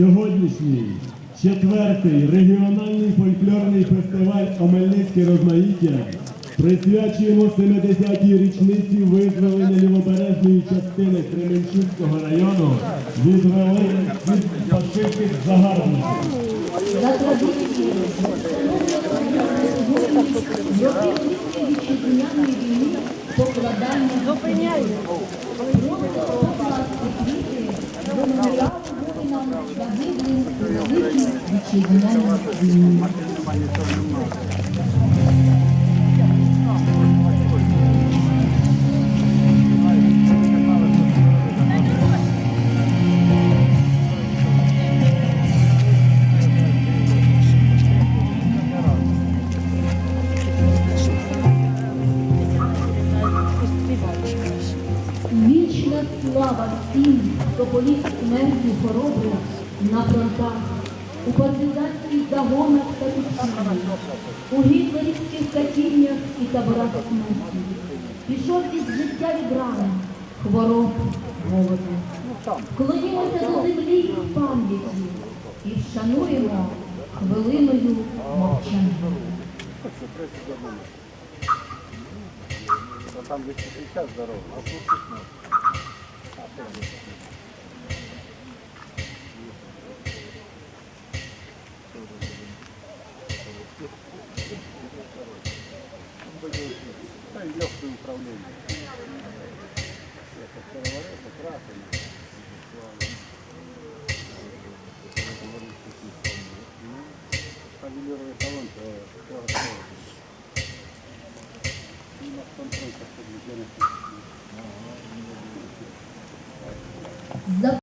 сьогоднішній четвертий регіональний фольклорний фестиваль Омельницьке розмаїття присвячуємо 70-й річниці визволення лівобережної частини Кременчуцького району від фашистських загарбників. Покладання воїнам загиблим у великій вітчизняній війні. Вічна слава всім, хто поліг смертю хоробру на фронтах, у партизанських загонах та підсилах, у гітлерівських катівнях і таборах смерті. Пішов із життя від рани, хвороб, голоду. Клонімося до землі в пам'яті і вшануємо хвилиною мовчання. Там где сейчас здорово, а тут легкое управление. Это переворот, это красный. Павелировый салон, то все расстроено. И на контроль, для